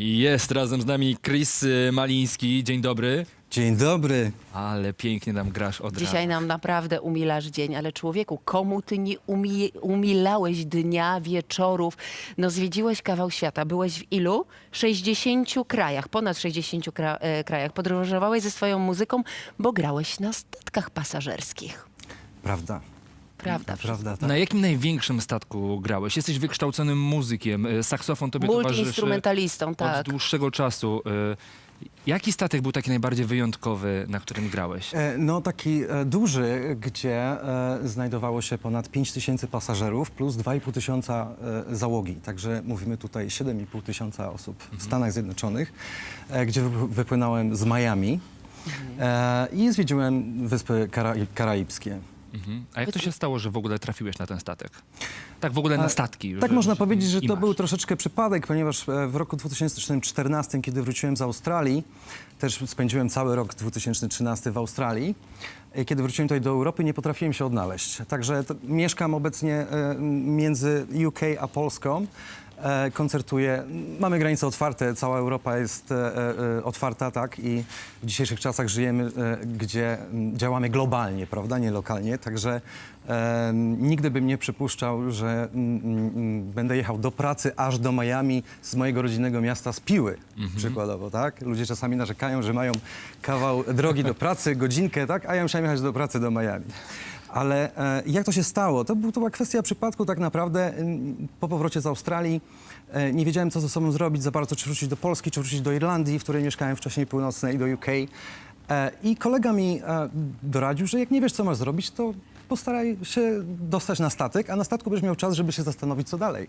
Jest razem z nami Chris y, Maliński. Dzień dobry. Dzień dobry. Ale pięknie nam grasz od Dzisiaj rana. nam naprawdę umilasz dzień, ale człowieku, komu ty nie umi umilałeś dnia, wieczorów? No zwiedziłeś kawał świata. Byłeś w ilu? 60 krajach, ponad 60 kra e, krajach. Podróżowałeś ze swoją muzyką, bo grałeś na statkach pasażerskich. Prawda. Prawda? Prawda, tak. Na jakim największym statku grałeś? Jesteś wykształconym muzykiem. y, Saksofon tobie towarzyszy Multiinstrumentalistą, od tak. dłuższego czasu. Y, Jaki statek był taki najbardziej wyjątkowy, na którym grałeś? E, No taki e, duży, gdzie e, znajdowało się ponad 5 tysięcy pasażerów plus 2,5 tysiąca e, załogi. Także mówimy tutaj 7,5 tysiąca osób w Stanach Zjednoczonych, e, gdzie wy- wypłynąłem z Miami e, i zwiedziłem Wyspy Kara Karaibskie. Mhm. A jak to się stało, że w ogóle trafiłeś na ten statek? Tak w ogóle na statki. Tak że- można powiedzieć, że i to masz. był troszeczkę przypadek, ponieważ e, w roku 2014, kiedy wróciłem z Australii, też spędziłem cały rok 2013 w Australii, e, kiedy wróciłem tutaj do Europy, nie potrafiłem się odnaleźć. Także to, mieszkam obecnie e, między UK a Polską. E, koncertuję. Mamy granice otwarte, cała Europa jest e, e, otwarta, tak? I w dzisiejszych czasach żyjemy, e, gdzie m, działamy globalnie, prawda, nie lokalnie. Także e, nigdy bym nie przypuszczał, że będę jechał do pracy aż do Miami z mojego rodzinnego miasta z Piły, przykładowo, tak? Ludzie czasami narzekają, że mają kawał drogi do pracy, godzinkę, tak? A ja musiałem jechać do pracy do Miami. Ale e, jak to się stało? To, był, to była kwestia przypadku tak naprawdę. Po powrocie z Australii e, nie wiedziałem, co ze sobą zrobić za bardzo, czy wrócić do Polski, czy wrócić do Irlandii, w której mieszkałem wcześniej północnej, do UK. E, I kolega mi doradził, że jak nie wiesz, co masz zrobić, to postaraj się dostać na statek, a na statku będziesz miał czas, żeby się zastanowić, co dalej.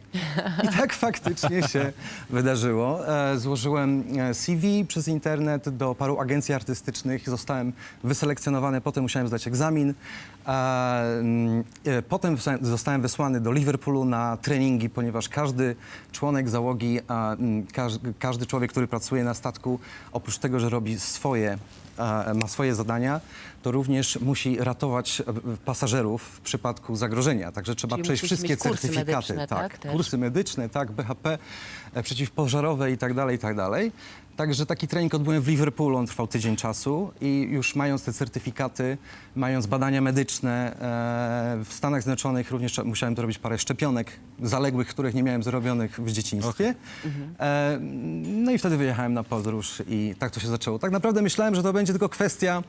I tak faktycznie się wydarzyło. E, Złożyłem e, CV przez internet do paru agencji artystycznych, zostałem wyselekcjonowany, potem musiałem zdać egzamin. E, mm, Potem zostałem wysłany do Liverpoolu na treningi, ponieważ każdy członek załogi, mm, każ- każdy człowiek, który pracuje na statku, oprócz tego, że robi swoje ma swoje zadania, to również musi ratować e, pasażerów w przypadku zagrożenia. Także trzeba Czyli przejść wszystkie certyfikaty. medyczne, tak, też? kursy medyczne, tak, BHP, e, przeciwpożarowe i tak dalej, i tak dalej. Także taki trening odbyłem w Liverpoolu, on trwał tydzień czasu i już mając te certyfikaty, mając badania medyczne e, w Stanach Zjednoczonych również musiałem to robić parę szczepionek zaległych, których nie miałem zrobionych w dzieciństwie. E, no i wtedy wyjechałem na podróż i tak to się zaczęło. Tak naprawdę myślałem, że to będzie tylko kwestia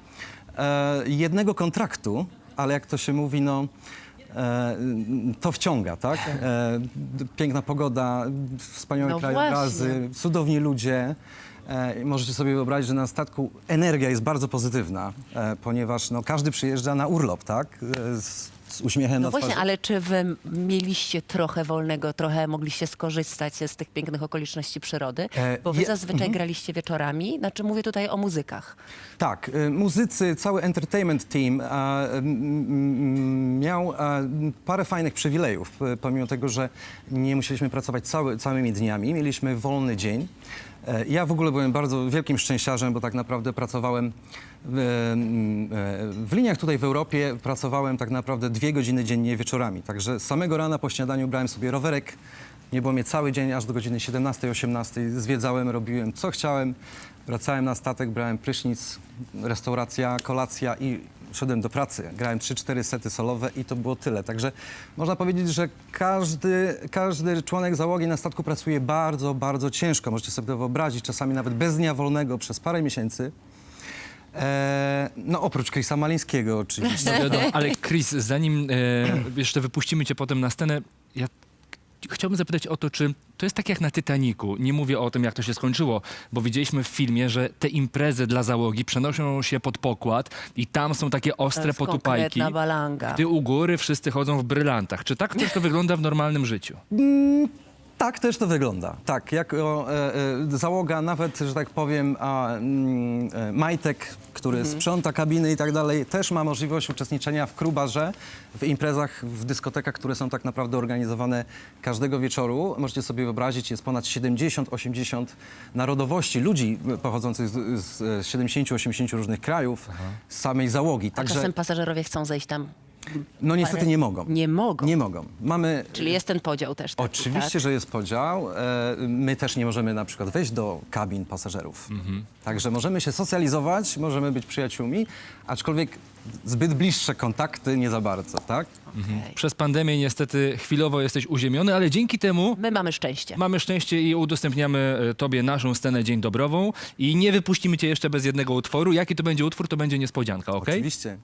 e, jednego kontraktu, ale jak to się mówi, no e, to wciąga, tak? E, piękna pogoda, wspaniałe No krajobrazy, właśnie. cudowni ludzie. E, możecie sobie wyobrazić, że na statku energia jest bardzo pozytywna, e, ponieważ no, każdy przyjeżdża na urlop, tak? E, z, z uśmiechem No na twarzy. właśnie, ale czy wy mieliście trochę wolnego, trochę mogliście skorzystać z tych pięknych okoliczności przyrody? E, Bo wy je- zazwyczaj graliście wieczorami, znaczy mówię tutaj o muzykach. Tak, y, muzycy, cały entertainment team a, m, m, miał a, m, parę fajnych przywilejów, p- pomimo tego, że nie musieliśmy pracować cały, całymi dniami, mieliśmy wolny dzień. E, Ja w ogóle byłem bardzo wielkim szczęściarzem, bo tak naprawdę pracowałem w, m, e, w liniach tutaj w Europie, pracowałem tak naprawdę dwie godziny dziennie wieczorami. Także samego rana po śniadaniu brałem sobie rowerek, nie było mnie cały dzień, aż do godziny 17-18. Zwiedzałem, robiłem co chciałem. Wracałem na statek, brałem prysznic, restauracja, kolacja i szedłem do pracy. Grałem 3-4 sety solowe i to było tyle. Także można powiedzieć, że każdy, każdy członek załogi na statku pracuje bardzo, bardzo ciężko. Możecie sobie to wyobrazić, czasami nawet bez dnia wolnego przez parę miesięcy. Eee, no oprócz Chrisa Malińskiego oczywiście. No ale Chris, zanim e, jeszcze wypuścimy cię potem na scenę, chciałbym zapytać o to, czy to jest tak jak na Titaniku. Nie mówię o tym, jak to się skończyło, bo widzieliśmy w filmie, że te imprezy dla załogi przenoszą się pod pokład i tam są takie To ostre jest potupajki. konkretna balanga. Gdy u góry wszyscy chodzą w brylantach. Czy tak też to wygląda w normalnym życiu? Tak też to wygląda. Tak, jako e, e, załoga, nawet, że tak powiem, a, mm, e, Majtek, który sprząta kabiny i tak dalej, też ma możliwość uczestniczenia w krubarze, w imprezach, w dyskotekach, które są tak naprawdę organizowane każdego wieczoru. Możecie sobie wyobrazić, jest ponad 70-80 narodowości, ludzi pochodzących z, z 70-80 różnych krajów, z samej załogi. A czasem pasażerowie chcą zejść tam No niestety nie mogą. Nie mogą. Nie mogą. Mamy... Czyli jest ten podział też taki, Oczywiście, tak? że jest podział. E, My też nie możemy na przykład wejść do kabin pasażerów. Także możemy się socjalizować, możemy być przyjaciółmi, aczkolwiek zbyt bliższe kontakty nie za bardzo, tak? Okej. Przez pandemię niestety chwilowo jesteś uziemiony, ale dzięki temu My mamy szczęście. mamy szczęście i udostępniamy e, tobie naszą scenę Dzień Dobrową i nie wypuścimy cię jeszcze bez jednego utworu. Jaki to będzie utwór, to będzie niespodzianka, okej? Oczywiście.